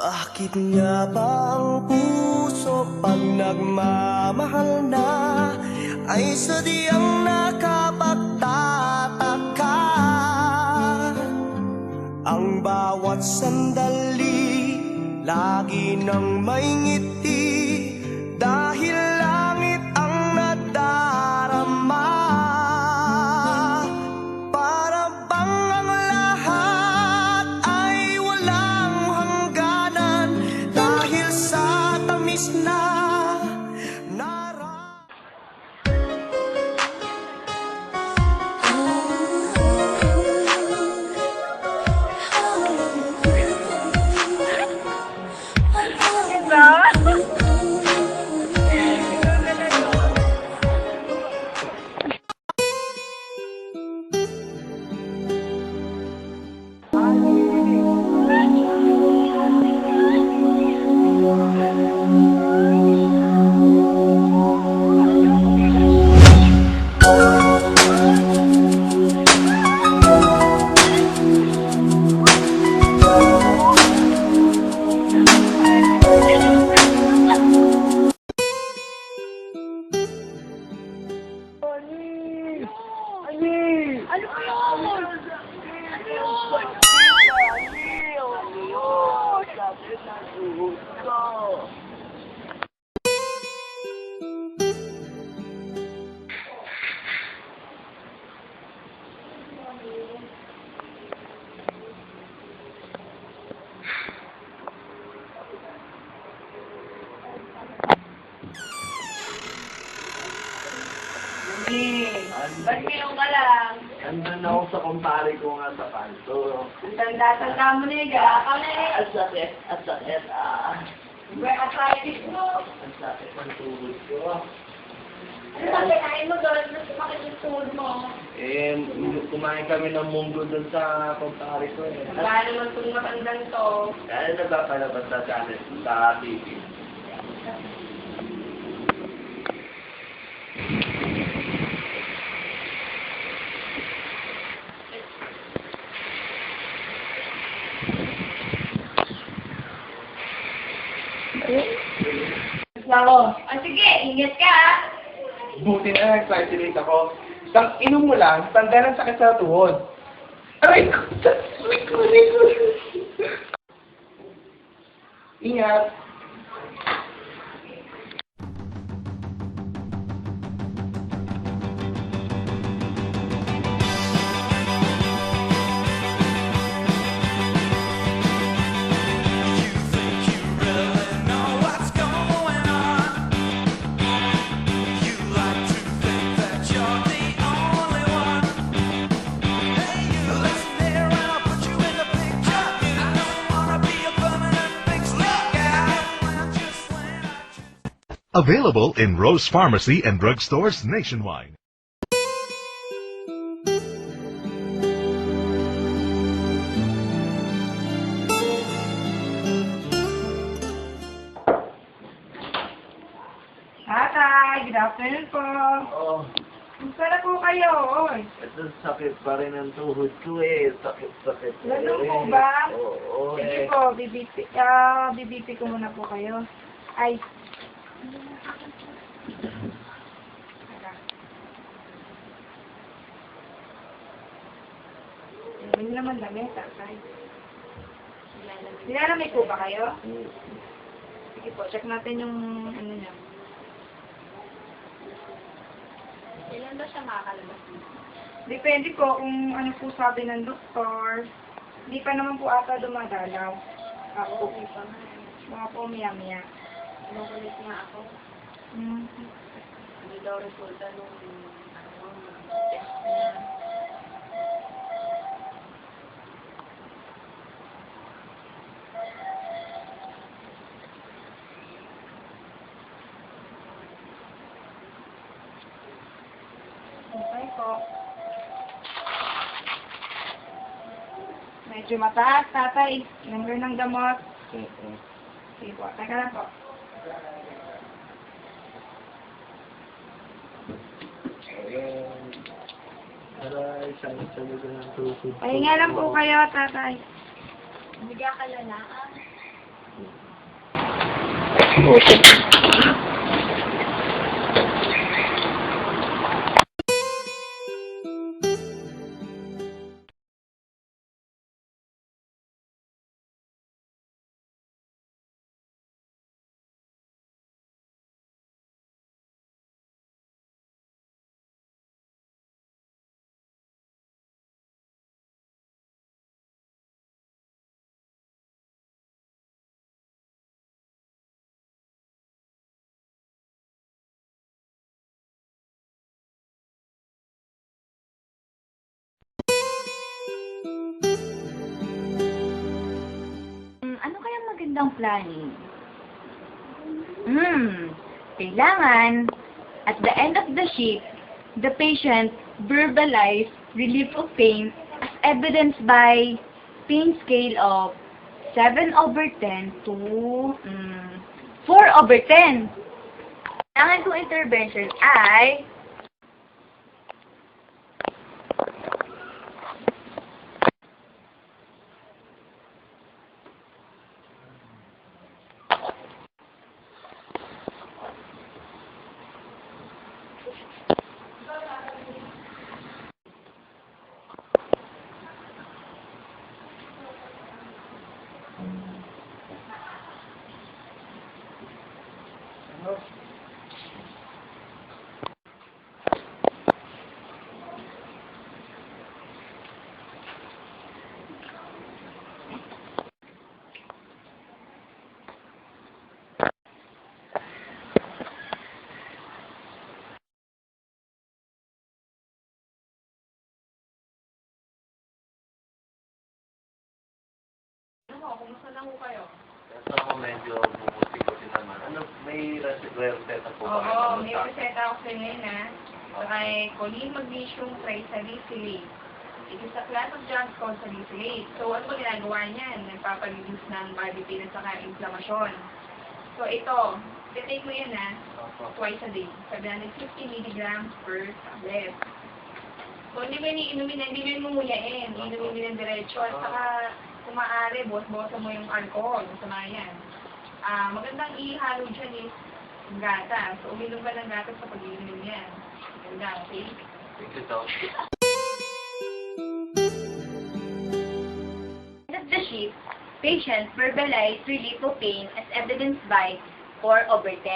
Bakit nga ba ang puso pag nagmamahal na? Ay sadyang nakapagtataka. Ang bawat sandali Lagi nang may ngiti Ba't ngayon ka lang? Andun ako sa kumpare ko nga sa kanto. Ang tanda-tanda mo na yung gaka na eh. Ang sakit, ang sakit, ah. May arthritis mo. Ang sakit ang tuhod ko. Ano ba kinain mo doon? Ano sumakit yung tuhod mo? Eh, kumain kami ng munggo dun sa kumpare ko eh. Wala naman itong matandang to. Kaya nagpapalabas sa channel sa TV. Ako. Ah, sige, ingat ka ah. Buti na nag-isolate ako. Tang inom mo lang, tanda ng sakit sa tuhod. Aray! Aray ko! Aray ko! Ingat! Available in Rose Pharmacy and drugstores nationwide. Tatay, good afternoon po. Oh, Kumusta na po kayo? Oy. ito sakit pa rin ang tuhod ko eh. Sakit, sakit. Ganun eh. po ba? Oo, Sige eh. po, BBP, ah, BBP ko muna po kayo. Ay. Hindi naman dami, tatay. Nilalamig po ba kayo? Sige po, check natin yung ano niya. Ilan ba siya makakalabas? Depende po kung ano po sabi ng doktor. Hindi pa naman po ata dumadalaw. Ako. Nga. Mga po miya-miya. Kinukulit nga ako. Mm. Hindi daw resulta nung ano, test niya. Okay po. Medyo mataas, tatay. Number ng gamot. Sige po. Teka lang po. Aray, sakit talaga ng tuhod ko. Pahinga lang po kayo, tatay. Hindi ka kalalaan. Hmm, magandang planning? Hmm, kailangan, at the end of the shift, the patient verbalize relief of pain as evidenced by pain scale of 7 over 10 to mm, 4 over 10. Kailangan kong intervention ay Ito ako medyo bumuti-buti naman. Ano, may res- reseta po ba? Oo, kayo? may reseta ako sa ngayon ha. Kay choline magnesium trisalicylate. It is a class of drugs called salicylate. So, ano ba ginagawa niyan? Nagpapalinis ng body pain at saka inflammation. So, ito, titake mo yan ha, twice a day. 750 milligrams per tablet. So, hindi mo yun iinumin, hindi mo yun mumuyain. Iinumin mo yung diretso. At saka, kung maaari, buwas-buwasan mo yung alcohol. Masama yan. Ah, magandang ihalo dyan is gatas. So, uminom ka ng gatas sa pag-iinom yan. Ganda, okay? Thank you, Doc. end of the shift, patient verbalize relief of pain as evidenced by 4 over 10.